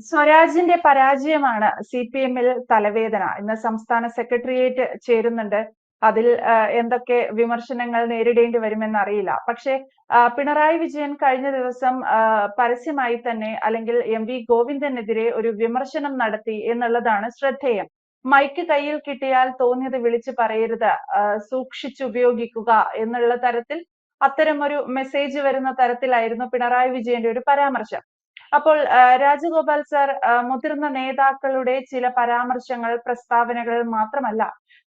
സ്വരാജിന്റെ പരാജയമാണ് C P എമ്മിൽ തലവേദന. ഇന്ന് സംസ്ഥാന സെക്രട്ടേറിയറ്റ് ചേരുന്നുണ്ട്. അതിൽ എന്തൊക്കെ വിമർശനങ്ങൾ നേരിടേണ്ടി വരുമെന്ന് അറിയില്ല. പക്ഷേ പിണറായി വിജയൻ കഴിഞ്ഞ ദിവസം പരസ്യമായി തന്നെ അല്ലെങ്കിൽ എം വി ഗോവിന്ദനെതിരെ ഒരു വിമർശനം നടത്തി എന്നുള്ളതാണ് ശ്രദ്ധേയം. മൈക്ക് കയ്യിൽ കിട്ടിയാൽ തോന്നിയത് വിളിച്ചു പറയരുത് സൂക്ഷിച്ചു സൂക്ഷിച്ചുപയോഗിക്കുക എന്നുള്ള തരത്തിൽ അത്തരം ഒരു മെസ്സേജ് വരുന്ന തരത്തിലായിരുന്നു പിണറായി വിജയന്റെ ഒരു പരാമർശം. അപ്പോൾ രാജഗോപാൽ സർ മുതിർന്ന നേതാക്കളുടെ ചില പരാമർശങ്ങൾ പ്രസ്താവനകൾ മാത്രമല്ല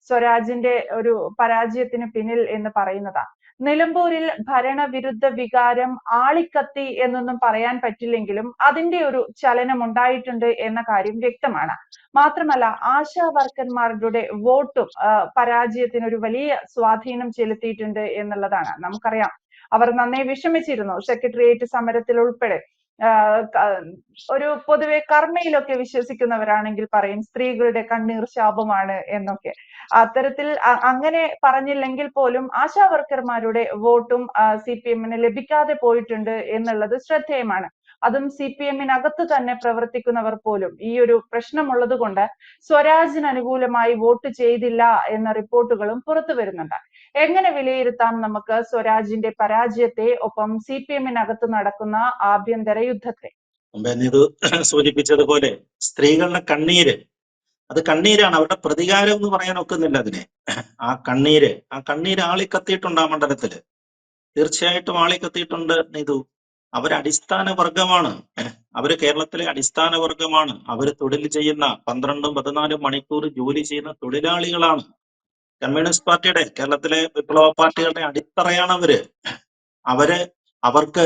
സ്വരാജിന്റെ ഒരു പരാജയത്തിന് പിന്നിൽ എന്ന് പറയുന്നതാണ് നിലമ്പൂരിൽ ഭരണവിരുദ്ധ വികാരം ആളിക്കത്തി എന്നൊന്നും പറയാൻ പറ്റില്ലെങ്കിലും അതിന്റെ ഒരു ചലനം ഉണ്ടായിട്ടുണ്ട് എന്ന കാര്യം വ്യക്തമാണ്. മാത്രമല്ല ആശാ വർക്കന്മാരുടെ വോട്ടും പരാജയത്തിന് ഒരു വലിയ സ്വാധീനം ചെലുത്തിയിട്ടുണ്ട് എന്നുള്ളതാണ്. നമുക്കറിയാം. അവർ നന്നേ വിഷമിച്ചിരുന്നു സെക്രട്ടേറിയറ്റ് സമരത്തിൽ ഉൾപ്പെടെ ഒരു പൊതുവെ കർമ്മയിലൊക്കെ വിശ്വസിക്കുന്നവരാണെങ്കിൽ പറയും സ്ത്രീകളുടെ കണ്ണീർ ശാപമാണ് എന്നൊക്കെ. അത്തരത്തിൽ അങ്ങനെ പറഞ്ഞില്ലെങ്കിൽ പോലും ആശാ വർക്കർമാരുടെ വോട്ടും സി പി എമ്മിന് ലഭിക്കാതെ പോയിട്ടുണ്ട് എന്നുള്ളത് ശ്രദ്ധേയമാണ്. അതും സി പി എമ്മിനകത്ത് തന്നെ പ്രവർത്തിക്കുന്നവർ പോലും ഈ ഒരു പ്രശ്നമുള്ളത് കൊണ്ട് സ്വരാജിന് അനുകൂലമായി വോട്ട് ചെയ്തില്ല എന്ന റിപ്പോർട്ടുകളും പുറത്തു വരുന്നുണ്ട്. എങ്ങനെ വിലയിരുത്താം നമുക്ക് സ്വരാജിന്റെ പരാജയത്തെ ഒപ്പം സി പി എമ്മിനകത്ത് നടക്കുന്ന ആഭ്യന്തര യുദ്ധത്തെ? ഇത് സൂചിപ്പിച്ചതുപോലെ സ്ത്രീകളുടെ കണ്ണീര് അത് കണ്ണീരാണ്. അവരുടെ പ്രതികാരം എന്ന് പറയാൻ ഒക്കുന്നില്ല അതിനെ. ആ കണ്ണീര് ആ കണ്ണീര് ആളിക്കത്തിയിട്ടുണ്ട് ആ മണ്ഡലത്തിൽ. തീർച്ചയായിട്ടും ആളിക്കത്തിയിട്ടുണ്ട് നീതു. അവർ അടിസ്ഥാന വർഗമാണ് അവർ കേരളത്തിലെ അടിസ്ഥാന വർഗമാണ്. അവർ തൊഴിൽ ചെയ്യുന്ന പന്ത്രണ്ടും പതിനാലും മണിക്കൂർ ജോലി ചെയ്യുന്ന തൊഴിലാളികളാണ്. കമ്മ്യൂണിസ്റ്റ് പാർട്ടിയുടെ കേരളത്തിലെ വിപ്ലവ പാർട്ടികളുടെ അടിത്തറയാണ് അവർ. അവർ അവർക്ക്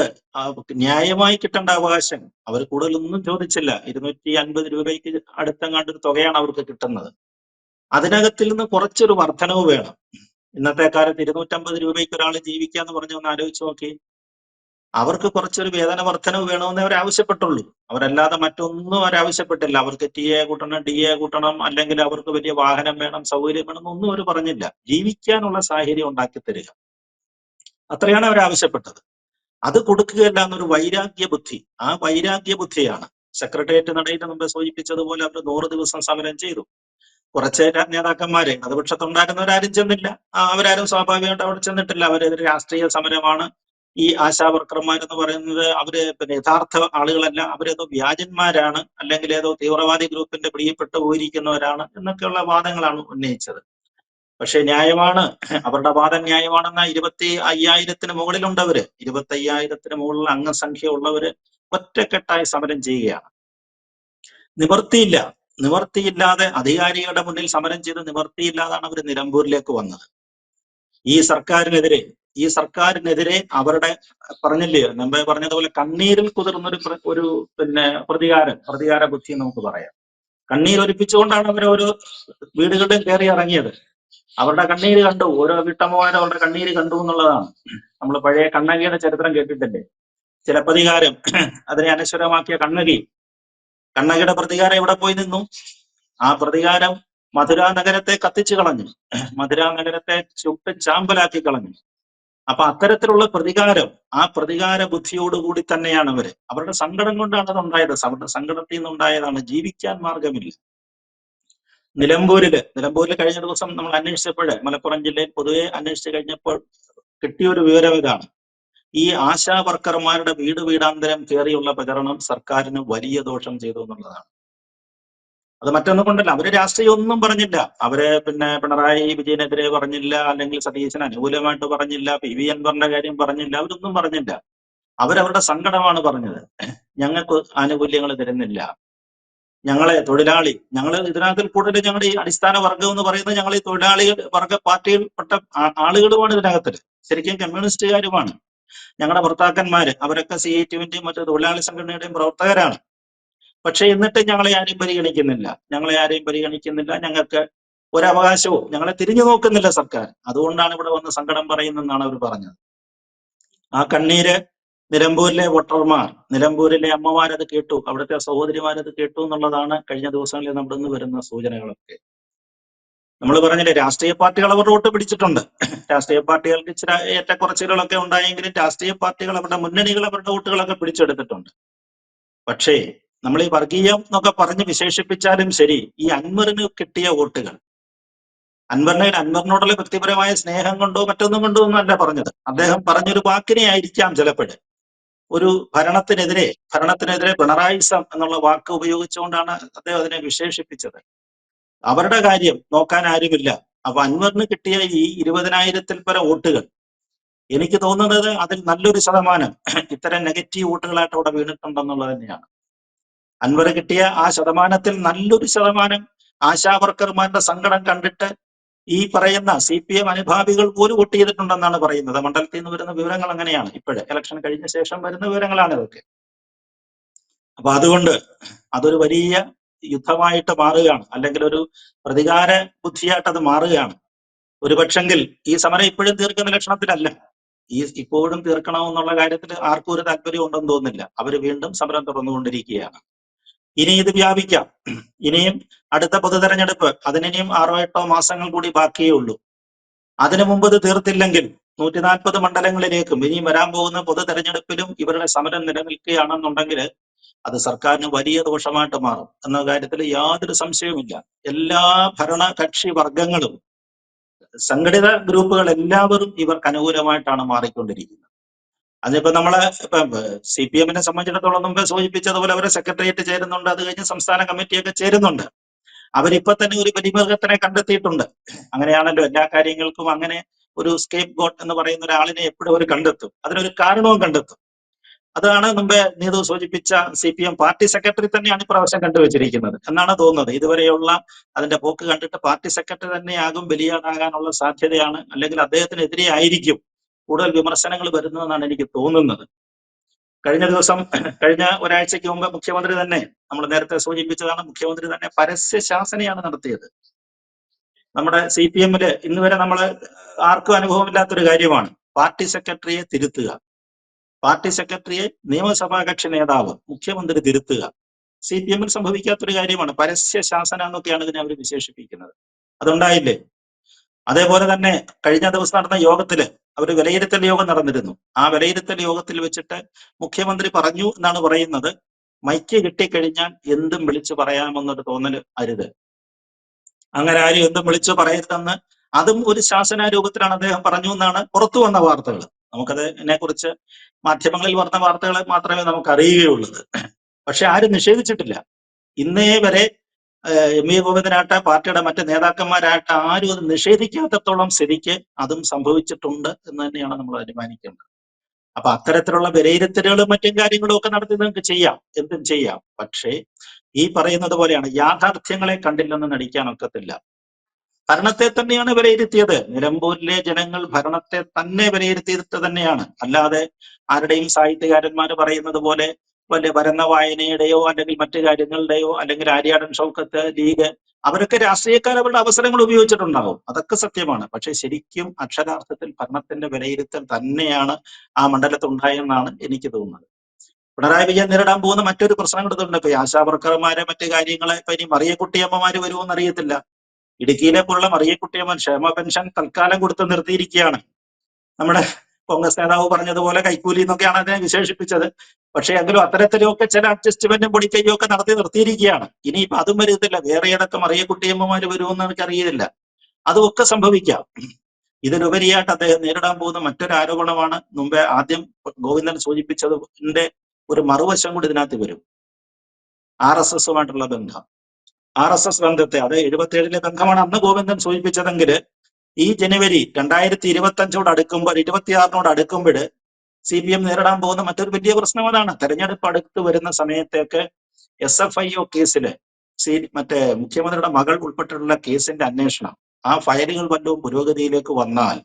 ന്യായമായി കിട്ടേണ്ട അവകാശം. അവർ കൂടുതലൊന്നും ചോദിച്ചില്ല. ഇരുന്നൂറ്റി അൻപത് രൂപയ്ക്ക് അടുത്തെങ്ങാണ്ട് ഒരു തുകയാണ് അവർക്ക് കിട്ടുന്നത്. അതിനകത്തിൽ നിന്ന് കുറച്ചൊരു വർധനവ് വേണം. ഇന്നത്തെ കാലത്ത് ഇരുന്നൂറ്റമ്പത് രൂപയ്ക്ക് ഒരാൾ ജീവിക്കാന്ന് പറഞ്ഞ് ഒന്ന് ആലോചിച്ച് നോക്കി. അവർക്ക് കുറച്ചൊരു വേതന വർധനവ് വേണമെന്നേ അവർ ആവശ്യപ്പെട്ടുള്ളൂ. അവരല്ലാതെ മറ്റൊന്നും അവർ ആവശ്യപ്പെട്ടില്ല. അവർക്ക് ടി എ കൂട്ടണം ഡി എ കൂട്ടണം അല്ലെങ്കിൽ അവർക്ക് വലിയ വാഹനം വേണം സൗകര്യം വേണം എന്നൊന്നും അവർ പറഞ്ഞില്ല. ജീവിക്കാനുള്ള സാഹചര്യം ഉണ്ടാക്കി തരിക. അത്രയാണ് അവർ ആവശ്യപ്പെട്ടത്. അത് കൊടുക്കുകയല്ല എന്നൊരു വൈരാഗ്യ ബുദ്ധി. ആ വൈരാഗ്യ ബുദ്ധിയാണ് സെക്രട്ടേറിയറ്റ് നടയിൽ മുമ്പ് സൂചിപ്പിച്ചതുപോലെ അവർ നൂറ് ദിവസം സമരം ചെയ്തു. കുറച്ച് നേതാക്കന്മാര് പ്രതിപക്ഷത്തുണ്ടായിരുന്നവരാരും ചെന്നില്ല. അവരാരും സ്വാഭാവികമായിട്ട് അവിടെ ചെന്നിട്ടില്ല. അവരെതിരെ രാഷ്ട്രീയ സമരമാണ്. ഈ ആശാ വർക്കർമാരെന്ന് പറയുന്നത് അവർ പിന്നെ യഥാർത്ഥ ആളുകളല്ല. അവരേതോ വ്യാജന്മാരാണ് അല്ലെങ്കിൽ ഏതോ തീവ്രവാദി ഗ്രൂപ്പിന്റെ പ്രിയപ്പെട്ടു പോയിരിക്കുന്നവരാണ് എന്നൊക്കെയുള്ള വാദങ്ങളാണ് ഉന്നയിച്ചത്. പക്ഷെ ന്യായമാണ്. അവരുടെ വാദം ന്യായമാണെന്ന ഇരുപത്തി അയ്യായിരത്തിന് മുകളിലുണ്ടവര് ഇരുപത്തി അയ്യായിരത്തിന് മുകളിൽ അംഗസംഖ്യ ഉള്ളവര് ഒറ്റക്കെട്ടായി സമരം ചെയ്യുകയാണ്. നിവർത്തിയില്ല. നിവർത്തിയില്ലാതെ അധികാരികളുടെ മുന്നിൽ സമരം ചെയ്ത് നിവർത്തിയില്ലാതാണ് അവർ നിലമ്പൂരിലേക്ക് വന്നത്. ഈ സർക്കാരിനെതിരെ ഈ സർക്കാരിനെതിരെ അവരുടെ പറഞ്ഞില്ലേ നമ്മൾ പറഞ്ഞതുപോലെ കണ്ണീരിൽ കുതിർന്നൊരു ഒരു പിന്നെ പ്രതികാരം പ്രതികാര ബുദ്ധി നമുക്ക് പറയാം. കണ്ണീരൊലിപ്പിച്ചുകൊണ്ടാണ് അവർ ഓരോ വീടുകളുടെയും കയറി ഇറങ്ങിയത്. അവരുടെ കണ്ണീര് കണ്ടു. ഓരോ വീട്ടമ്മമാരും അവരുടെ കണ്ണീര് കണ്ടു എന്നുള്ളതാണ്. നമ്മൾ പഴയ കണ്ണകിയുടെ ചരിത്രം കേട്ടിട്ടില്ലേ? ചില പ്രതികാരം അതിനെ അനശ്വരമാക്കിയ കണ്ണകി. കണ്ണകിയുടെ പ്രതികാരം എവിടെ പോയി നിന്നു? ആ പ്രതികാരം മധുര നഗരത്തെ കത്തിച്ചു കളഞ്ഞു. മധുര നഗരത്തെ ചുട്ട് ചാമ്പലാക്കി കളഞ്ഞു. അപ്പൊ അത്തരത്തിലുള്ള പ്രതികാരം ആ പ്രതികാര ബുദ്ധിയോടുകൂടി തന്നെയാണ് അവർ. അവരുടെ സങ്കടം കൊണ്ടാണ് അത് ഉണ്ടായത് അവരുടെ സങ്കടത്തിൽ നിന്നുണ്ടായതാണ്. ജീവിക്കാൻ മാർഗമില്ല നിലമ്പൂരിൽ നിലമ്പൂരിൽ കഴിഞ്ഞ ദിവസം നമ്മൾ അന്വേഷിച്ചപ്പോൾ മലപ്പുറം ജില്ലയിൽ പൊതുവെ അന്വേഷിച്ചു കഴിഞ്ഞപ്പോൾ കിട്ടിയ ഒരു വിവരം ഇതാണ്. ഈ ആശാ വർക്കർമാരുടെ വീട് വീടാന്തരം കയറിയുള്ള പ്രചരണം സർക്കാരിന് വലിയ ദോഷം ചെയ്തു എന്നുള്ളതാണ്. അത് മറ്റൊന്നും കൊണ്ടല്ല. അവർ രാഷ്ട്രീയം ഒന്നും പറഞ്ഞില്ല. അവർ പിന്നെ പിണറായി വിജയനെതിരെ പറഞ്ഞില്ല അല്ലെങ്കിൽ സതീശൻ അനുകൂലമായിട്ട് പറഞ്ഞില്ല പി വി അൻവറിന്റെ കാര്യം പറഞ്ഞില്ല അവരൊന്നും പറഞ്ഞില്ല. അവരവരുടെ സങ്കടമാണ് പറഞ്ഞത്. ഞങ്ങൾക്ക് ആനുകൂല്യങ്ങൾ തരുന്നില്ല. ഞങ്ങളെ തൊഴിലാളി ഞങ്ങൾ ഇതിനകത്തിൽ കൂടുതൽ ഞങ്ങളുടെ ഈ അടിസ്ഥാന വർഗം എന്ന് പറയുന്നത് ഞങ്ങൾ ഈ തൊഴിലാളി വർഗ പാർട്ടിയിൽപ്പെട്ട ആളുകളുമാണ് ഇതിനകത്തിൽ. ശരിക്കും കമ്മ്യൂണിസ്റ്റുകാരുമാണ്. ഞങ്ങളുടെ ഭർത്താക്കന്മാര് അവരൊക്കെ സി ഐ ടിയുവിന്റെയും മറ്റു തൊഴിലാളി സംഘടനയുടെയും പ്രവർത്തകരാണ്. പക്ഷെ എന്നിട്ട് ഞങ്ങളെ ആരെയും പരിഗണിക്കുന്നില്ല. ഞങ്ങളെ ആരെയും പരിഗണിക്കുന്നില്ല. ഞങ്ങൾക്ക് ഒരവകാശവും ഞങ്ങളെ തിരിഞ്ഞു നോക്കുന്നില്ല സർക്കാർ. അതുകൊണ്ടാണ് ഇവിടെ വന്ന് സങ്കടം പറയുന്നതെന്നാണ് അവർ പറഞ്ഞത്. ആ കണ്ണീര് നിലമ്പൂരിലെ വോട്ടർമാർ നിലമ്പൂരിലെ അമ്മമാരത് കേട്ടു. അവിടുത്തെ സഹോദരിമാരത് കേട്ടു എന്നുള്ളതാണ് കഴിഞ്ഞ ദിവസങ്ങളിൽ നമ്മുടെ നിന്ന് വരുന്ന സൂചനകളൊക്കെ. നമ്മൾ പറഞ്ഞില്ലേ രാഷ്ട്രീയ പാർട്ടികൾ അവരുടെ വോട്ട് പിടിച്ചിട്ടുണ്ട്. രാഷ്ട്രീയ പാർട്ടികൾക്ക് ചില ഏറ്റക്കുറച്ചിലുകളൊക്കെ ഉണ്ടായെങ്കിലും രാഷ്ട്രീയ പാർട്ടികൾ അവരുടെ മുന്നണികൾ അവരുടെ വോട്ടുകളൊക്കെ പിടിച്ചെടുത്തിട്ടുണ്ട്. പക്ഷേ നമ്മൾ ഈ വർഗീയം എന്നൊക്കെ പറഞ്ഞ് വിശേഷിപ്പിച്ചാലും ശരി ഈ അൻവറിന് കിട്ടിയ വോട്ടുകൾ. അൻവറിനെ അൻവറിനോടുള്ള വ്യക്തിപരമായ സ്നേഹം കൊണ്ടോ മറ്റൊന്നും കൊണ്ടോ ഒന്നും അല്ല പറഞ്ഞത്. അദ്ദേഹം പറഞ്ഞൊരു വാക്കിനെ ആയിരിക്കാം ചിലപ്പോൾ ഒരു ഭരണത്തിനെതിരെ ഭരണത്തിനെതിരെ പിണറായി സം എന്നുള്ള വാക്ക് ഉപയോഗിച്ചുകൊണ്ടാണ് അദ്ദേഹം അതിനെ വിശേഷിപ്പിച്ചത്. അവരുടെ കാര്യം നോക്കാൻ ആരുമില്ല. അപ്പൊ അൻവറിന് കിട്ടിയ ഈ ഇരുപതിനായിരത്തിൽ പരം വോട്ടുകൾ എനിക്ക് തോന്നുന്നത് അതിൽ നല്ലൊരു ശതമാനം ഇത്തരം നെഗറ്റീവ് വോട്ടുകളായിട്ട് അവിടെ വീണിട്ടുണ്ടെന്നുള്ളത് തന്നെയാണ്. അൻവർ കിട്ടിയ ആ ശതമാനത്തിൽ നല്ലൊരു ശതമാനം ആശാവർക്കർമാരുടെ സങ്കടം കണ്ടിട്ട് ഈ പറയുന്ന സി പി എം അനുഭാവികൾ പോലും വോട്ട് ചെയ്തിട്ടുണ്ടെന്നാണ് പറയുന്നത്. മണ്ഡലത്തിൽ നിന്ന് വരുന്ന വിവരങ്ങൾ അങ്ങനെയാണ്. ഇപ്പോഴ് ഇലക്ഷൻ കഴിഞ്ഞ ശേഷം വരുന്ന വിവരങ്ങളാണ് ഇതൊക്കെ. അപ്പൊ അതുകൊണ്ട് അതൊരു വലിയ യുദ്ധമായിട്ട് മാറുകയാണ്. അല്ലെങ്കിൽ ഒരു പ്രതികാര ബുദ്ധിയായിട്ട് അത് മാറുകയാണ്. ഒരു പക്ഷെങ്കിൽ ഈ സമരം ഇപ്പോഴും തീർക്കുന്ന ലക്ഷണത്തിലല്ല. ഈ ഇപ്പോഴും തീർക്കണമെന്നുള്ള കാര്യത്തിൽ ആർക്കും ഒരു താല്പര്യം ഉണ്ടെന്ന് തോന്നുന്നില്ല. അവർ വീണ്ടും സമരം തുറന്നുകൊണ്ടിരിക്കുകയാണ് ഇനി ഇത് വ്യാപിക്കാം. ഇനിയും അടുത്ത പൊതുതെരഞ്ഞെടുപ്പ് അതിനിയും ആറോ എട്ടോ മാസങ്ങൾ കൂടി ബാക്കിയേ ഉള്ളൂ. അതിനു മുമ്പ് ഇത് തീർത്തില്ലെങ്കിൽ നൂറ്റി നാൽപ്പത് മണ്ഡലങ്ങളിലേക്കും ഇനിയും വരാൻ പോകുന്ന പൊതു തെരഞ്ഞെടുപ്പിലും ഇവരുടെ സമരം നിലനിൽക്കുകയാണെന്നുണ്ടെങ്കിൽ അത് സർക്കാരിന് വലിയ ദോഷമായിട്ട് മാറും. എന്ന കാര്യത്തിൽ യാതൊരു സംശയവുമില്ല. എല്ലാ ഭരണകക്ഷി വർഗങ്ങളും സംഘടിത ഗ്രൂപ്പുകൾ എല്ലാവരും ഇവർക്ക് അനുകൂലമായിട്ടാണ് മാറിക്കൊണ്ടിരിക്കുന്നത്. അതിപ്പോ നമ്മൾ ഇപ്പൊ സി പി എമ്മിനെ സംബന്ധിച്ചിടത്തോളം നമുക്ക് സൂചിപ്പിച്ചതുപോലെ അവരെ സെക്രട്ടേറിയറ്റ് ചേരുന്നുണ്ട് അത് കഴിഞ്ഞ് സംസ്ഥാന കമ്മിറ്റിയൊക്കെ ചേരുന്നുണ്ട്. അവരിപ്പോ തന്നെ ഒരു പരിമൃഗത്തിനെ കണ്ടെത്തിയിട്ടുണ്ട്. അങ്ങനെയാണല്ലോ എല്ലാ കാര്യങ്ങൾക്കും അങ്ങനെ ഒരു സ്കേപ്പ് ഗോട്ട് എന്ന് പറയുന്ന ഒരാളിനെ എപ്പോഴും അവർ കണ്ടെത്തും. അതിനൊരു കാരണവും കണ്ടെത്തും. അതാണ് മുമ്പേ നീതു സൂചിപ്പിച്ച C P M party secretary തന്നെയാണ് ഇപ്രാവശ്യം കണ്ടുവച്ചിരിക്കുന്നത്. എന്നാണ് തോന്നുന്നത്. ഇതുവരെയുള്ള അതിന്റെ പോക്ക് കണ്ടിട്ട് പാർട്ടി സെക്രട്ടറി തന്നെയാകും ബലിയാടാകാനുള്ള സാധ്യതയാണ് അല്ലെങ്കിൽ അദ്ദേഹത്തിനെതിരെ ആയിരിക്കും. കൂടുതൽ വിമർശനങ്ങൾ വരുന്നതെന്നാണ് എനിക്ക് തോന്നുന്നത്. കഴിഞ്ഞ ദിവസം കഴിഞ്ഞ ഒരാഴ്ചയ്ക്ക് മുമ്പ് മുഖ്യമന്ത്രി തന്നെ നമ്മൾ നേരത്തെ സൂചിപ്പിച്ചതാണ് മുഖ്യമന്ത്രി തന്നെ പരസ്യ ശാസനയാണ് നടത്തിയത്. നമ്മുടെ സി പി എമ്മിൽ ഇന്ന് വരെ നമ്മൾ ആർക്കും അനുഭവമില്ലാത്തൊരു കാര്യമാണ് പാർട്ടി സെക്രട്ടറിയെ തിരുത്തുക. പാർട്ടി സെക്രട്ടറിയെ നിയമസഭാ കക്ഷി നേതാവ് മുഖ്യമന്ത്രി തിരുത്തുക. സി പി എമ്മിൽ സംഭവിക്കാത്തൊരു കാര്യമാണ് പരസ്യ ശാസന എന്നൊക്കെയാണ് ഇതിനെ അവർ വിശേഷിപ്പിക്കുന്നത്. അതുണ്ടായില്ലേ? അതേപോലെ തന്നെ കഴിഞ്ഞ ദിവസം നടന്ന യോഗത്തിൽ അവർ വിലയിരുത്തൽ യോഗം നടന്നിരുന്നു. ആ വിലയിരുത്തൽ യോഗത്തിൽ വെച്ചിട്ട് മുഖ്യമന്ത്രി പറഞ്ഞു എന്നാണ് പറയുന്നത്. മൈക്ക് കിട്ടിക്കഴിഞ്ഞാൽ എന്തും വിളിച്ചു പറയാമെന്നൊരു തോന്നൽ അരുത്. അങ്ങനെ ആരും എന്തും വിളിച്ചു പറയരുതെന്ന് അതും ഒരു ശാസന രൂപത്തിലാണ് അദ്ദേഹം പറഞ്ഞു എന്നാണ് പുറത്തു വന്ന വാർത്തകൾ നമുക്കതിനെ കുറിച്ച് മാധ്യമങ്ങളിൽ വന്ന വാർത്തകൾ മാത്രമേ നമുക്ക് അറിയുകയുള്ളൂ പക്ഷെ ആരും നിഷേധിച്ചിട്ടില്ല. ഇന്നേ വരെ എം എ ഗോവിന്ദനാട്ടെ പാർട്ടിയുടെ മറ്റ് നേതാക്കന്മാരായിട്ട് ആരും അത് നിഷേധിക്കാത്തത്തോളം സ്ഥിതിക്ക് അതും സംഭവിച്ചിട്ടുണ്ട് എന്ന് തന്നെയാണ് നമ്മൾ അനുമാനിക്കേണ്ടത്. അപ്പൊ അത്തരത്തിലുള്ള വിലയിരുത്തലുകളും മറ്റും കാര്യങ്ങളും ഒക്കെ നടത്തി നിങ്ങൾക്ക് ചെയ്യാം എന്തും ചെയ്യാം. പക്ഷേ ഈ പറയുന്നത് പോലെയാണ് യാഥാർത്ഥ്യങ്ങളെ കണ്ടില്ലെന്ന് നടിക്കാൻ ഒക്കത്തില്ല. ഭരണത്തെ തന്നെയാണ് വിലയിരുത്തിയത്. നിലമ്പൂരിലെ ജനങ്ങൾ ഭരണത്തെ തന്നെ വിലയിരുത്തിയിട്ട് തന്നെയാണ്. അല്ലാതെ ആരുടെയും സാഹിത്യകാരന്മാർ പറയുന്നത് പോലെ വലിയ ഭരണ വായനയുടെയോ അല്ലെങ്കിൽ മറ്റു കാര്യങ്ങളുടെയോ അല്ലെങ്കിൽ ആര്യാടൻ ഷൗക്കത്ത് ലീഗ് അവരൊക്കെ രാഷ്ട്രീയക്കാർ അവരുടെ അവസരങ്ങൾ ഉപയോഗിച്ചിട്ടുണ്ടാകും അതൊക്കെ സത്യമാണ്. പക്ഷെ ശരിക്കും അക്ഷരാർത്ഥത്തിൽ ഭരണത്തിന്റെ വിലയിരുത്തൽ തന്നെയാണ് ആ മണ്ഡലത്തിൽ ഉണ്ടായെന്നാണ് എനിക്ക് തോന്നുന്നത്. പിണറായി വിജയൻ നേരിടാൻ പോകുന്ന മറ്റൊരു പ്രശ്നം കൊടുത്തിട്ടുണ്ട് ഇപ്പൊ ആശാ ആശാവർക്കർമാരെ മറ്റു കാര്യങ്ങളെ ഇപ്പൊ ഇനി മറിയക്കുട്ടിയമ്മമാര് വരുമോന്ന് അറിയത്തില്ല ഇടുക്കിയിലെ പോലുള്ള മറിയക്കുട്ടിയമ്മൻ ക്ഷേമ പെൻഷൻ തൽക്കാലം കൊടുത്ത് നിർത്തിയിരിക്കുകയാണ്. നമ്മുടെ കോൺഗ്രസ് നേതാവ് പറഞ്ഞതുപോലെ കൈക്കൂലി എന്നൊക്കെയാണ് അതിനെ വിശേഷിപ്പിച്ചത്. പക്ഷേ എങ്കിലും അത്തരത്തിലൊക്കെ ചില അഡ്ജസ്റ്റ്മെന്റും പൊടിക്കൈയും ഒക്കെ നടത്തി നിർത്തിയിരിക്കുകയാണ്. ഇനിയിപ്പോ അതും വരുന്നില്ല വേറെ ഏതൊക്കെ മറിയക്കുട്ടിയമ്മമാര് വരുമെന്ന് എനിക്കറിയില്ല അതൊക്കെ സംഭവിക്കാം. ഇതിലുപരിയായിട്ട് അദ്ദേഹം നേരിടാൻ പോകുന്ന മറ്റൊരു ആരോപണമാണ് മുമ്പേ ആദ്യം ഗോവിന്ദൻ സൂചിപ്പിച്ചതിന്റെ ഒരു മറുവശം കൂടി ഇതിനകത്ത് വരും. ആർ എസ് എസുമായിട്ടുള്ള ബന്ധം. ആർ എസ് എസ് ബന്ധത്തെ അത് എഴുപത്തി ഏഴിലെ ബന്ധമാണ് അന്ന് ഗോവിന്ദൻ സൂചിപ്പിച്ചതെങ്കിൽ ഈ ജനുവരി രണ്ടായിരത്തി ഇരുപത്തി അഞ്ചോട് അടുക്കുമ്പോൾ ഇരുപത്തിയാറിനോട് അടുക്കുമ്പോൾ സി പി എം നേരിടാൻ പോകുന്ന മറ്റൊരു വലിയ പ്രശ്നം അതാണ്. തെരഞ്ഞെടുപ്പ് അടുത്ത് വരുന്ന സമയത്തേക്ക് എസ് എഫ് ഐ ഒ കേസിൽ സി മറ്റേ മുഖ്യമന്ത്രിയുടെ മകൾ ഉൾപ്പെട്ടിട്ടുള്ള കേസിന്റെ അന്വേഷണം. ആ ഫയലുകൾ വല്ലതും പുരോഗതിയിലേക്ക് വന്നാൽ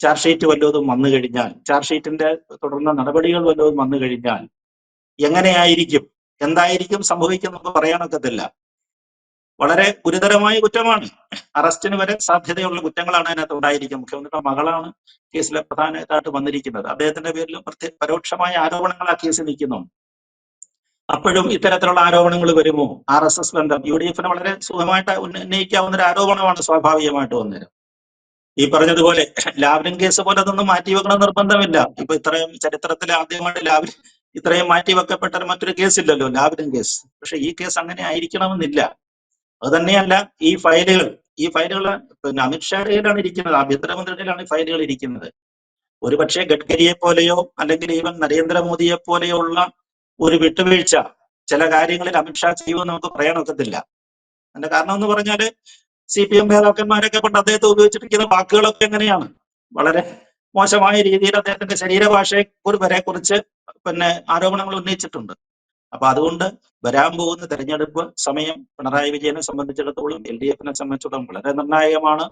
ചാർജ് ഷീറ്റ് വല്ലതും വന്നു കഴിഞ്ഞാൽ ചാർജ് ഷീറ്റിന്റെ തുടർന്ന നടപടികൾ വല്ലതും വന്നു കഴിഞ്ഞാൽ എങ്ങനെയായിരിക്കും? എന്തായിരിക്കും സംഭവിക്കുന്നത് പറയാനൊക്കത്തില്ല. വളരെ ഗുരുതരമായ കുറ്റമാണ്. അറസ്റ്റിന് വരെ സാധ്യതയുള്ള കുറ്റങ്ങളാണ് അതിനകത്ത് ഉണ്ടായിരിക്കുന്നത്. മുഖ്യമന്ത്രിയുടെ മകളാണ് കേസിലെ പ്രധാനമായിട്ട് വന്നിരിക്കുന്നത്. അദ്ദേഹത്തിന്റെ പേരിൽ പരോക്ഷമായ ആരോപണങ്ങൾ ആ കേസിൽ നിൽക്കുന്നു. അപ്പോഴും ഇത്തരത്തിലുള്ള ആരോപണങ്ങൾ വരുമോ? ആർ എസ് എസ് ബന്ധം യു ഡി എഫിന് വളരെ സുഖമായിട്ട് ഉന്നയിക്കാവുന്ന ഒരു ആരോപണമാണ് സ്വാഭാവികമായിട്ട് വന്നത്. ഈ പറഞ്ഞതുപോലെ ലാവ്ലിൻ കേസ് പോലെ അതൊന്നും മാറ്റിവെക്കണം നിർബന്ധമില്ല. ഇപ്പൊ ഇത്രയും ചരിത്രത്തിൽ ആദ്യമായിട്ട് ലാവ്ലിൻ ഇത്രയും മാറ്റി വെക്കപ്പെട്ട മറ്റൊരു കേസില്ലല്ലോ ലാവ്ലിൻ കേസ്. പക്ഷെ ഈ കേസ് അങ്ങനെ ആയിരിക്കണമെന്നില്ല. അത് തന്നെയല്ല ഈ ഫയലുകൾ ഈ ഫയലുകൾ പിന്നെ കയ്യിലാണ് ഇരിക്കുന്നത് ആഭ്യന്തരമന്ത്രിയുടെയിലാണ് ഈ ഫയലുകൾ ഇരിക്കുന്നത്. ഒരുപക്ഷെ ഗഡ്കരിയെ പോലെയോ അല്ലെങ്കിൽ ഈവൻ നരേന്ദ്രമോദിയെ പോലെയോ ഉള്ള ഒരു വിട്ടുവീഴ്ച ചില കാര്യങ്ങളിൽ അമിത്ഷാ ചെയ്യുമെന്ന് നമുക്ക് പറയാൻ ഒക്കത്തില്ല. അതിന്റെ കാരണം എന്ന് പറഞ്ഞാൽ സി പി എം നേതാക്കന്മാരൊക്കെ കൊണ്ട് അദ്ദേഹത്തെ ഉപയോഗിച്ചിരിക്കുന്ന വാക്കുകളൊക്കെ എങ്ങനെയാണ്? വളരെ മോശമായ രീതിയിൽ അദ്ദേഹത്തിന്റെ ശരീരഭാഷയെ ഒരു വരെ കുറിച്ച് പിന്നെ ആരോപണങ്ങൾ ഉന്നയിച്ചിട്ടുണ്ട്. അപ്പൊ അതുകൊണ്ട് വരാൻ പോകുന്ന തെരഞ്ഞെടുപ്പ് സമയം പിണറായി വിജയനെ സംബന്ധിച്ചിടത്തോളം എൽ ഡി എഫിനെ സംബന്ധിച്ചിടത്തോളം വളരെ നിർണായകമാണ്.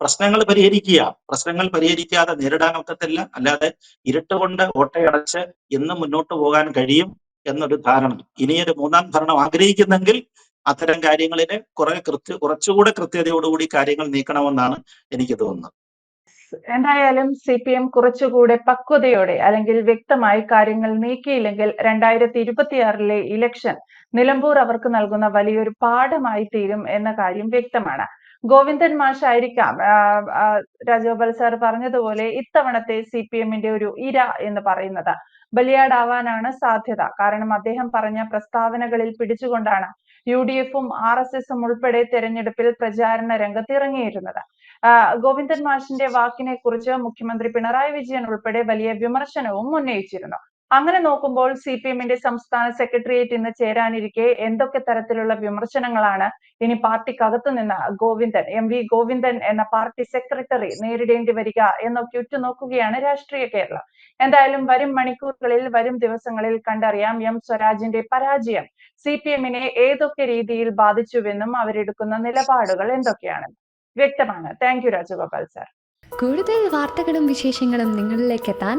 പ്രശ്നങ്ങൾ പരിഹരിക്കുക. പ്രശ്നങ്ങൾ പരിഹരിക്കാതെ നേരിടാൻ ഒക്കത്തില്ല. അല്ലാതെ ഇരുട്ടുകൊണ്ട് ഓട്ടയടച്ച് ഇന്ന് മുന്നോട്ട് പോകാൻ കഴിയും എന്നൊരു ധാരണ. ഇനിയൊരു മൂന്നാം ഭരണം ആഗ്രഹിക്കുന്നെങ്കിൽ അത്തരം കാര്യങ്ങളിൽ കുറെ കൃത്യ കുറച്ചുകൂടെ കൃത്യതയോടുകൂടി കാര്യങ്ങൾ നീക്കണമെന്നാണ് എനിക്ക് തോന്നുന്നത്. എന്തായാലും സി പി എം കുറച്ചുകൂടെ പക്വതയോടെ അല്ലെങ്കിൽ വ്യക്തമായി കാര്യങ്ങൾ നീക്കിയില്ലെങ്കിൽ രണ്ടായിരത്തി ഇരുപത്തിയാറിലെ ഇലക്ഷൻ നിലമ്പൂർ അവർക്ക് നൽകുന്ന വലിയൊരു പാഠമായി തീരും എന്ന കാര്യം വ്യക്തമാണ്. ഗോവിന്ദൻ മാഷായിരിക്കാം രാജഗോപാൽ സാർ പറഞ്ഞതുപോലെ ഇത്തവണത്തെ സി പി എമ്മിന്റെ ഒരു ഇര എന്ന് പറയുന്നത്. ബലിയാടാവാനാണ് സാധ്യത. കാരണം അദ്ദേഹം പറഞ്ഞ പ്രസ്താവനകളിൽ പിടിച്ചുകൊണ്ടാണ് യു ഡി എഫും ആർ എസ് എസും ഉൾപ്പെടെ തെരഞ്ഞെടുപ്പിൽ പ്രചാരണ രംഗത്ത് ഇറങ്ങിയിരുന്നത് ഗോവിന്ദൻ മാഷിന്റെ വാക്കിനെ കുറിച്ച് മുഖ്യമന്ത്രി പിണറായി വിജയൻ ഉൾപ്പെടെ വലിയ വിമർശനവും ഉന്നയിച്ചിരുന്നു. അങ്ങനെ നോക്കുമ്പോൾ സി പി എമ്മിന്റെ സംസ്ഥാന സെക്രട്ടേറിയറ്റ് ഇന്ന് ചേരാനിരിക്കെ എന്തൊക്കെ തരത്തിലുള്ള വിമർശനങ്ങളാണ് ഇനി പാർട്ടിക്കകത്തു നിന്ന് ഗോവിന്ദൻ എം വി ഗോവിന്ദൻ എന്ന പാർട്ടി സെക്രട്ടറി നേരിടേണ്ടി വരിക എന്നൊക്കെ ഉറ്റുനോക്കുകയാണ് രാഷ്ട്രീയ കേരളം. എന്തായാലും വരും മണിക്കൂറുകളിൽ വരും ദിവസങ്ങളിൽ കണ്ടറിയാം എം സ്വരാജിന്റെ പരാജയം സി പി എമ്മിനെ ഏതൊക്കെ രീതിയിൽ ബാധിച്ചുവെന്നും അവരെടുക്കുന്ന നിലപാടുകൾ എന്തൊക്കെയാണെന്ന്. വ്യക്തമാണ്. Thank you Rajagopal sir. കൂടുതൽ വാർത്തകളും വിശേഷങ്ങളും നിങ്ങളിലേക്ക് എത്താൻ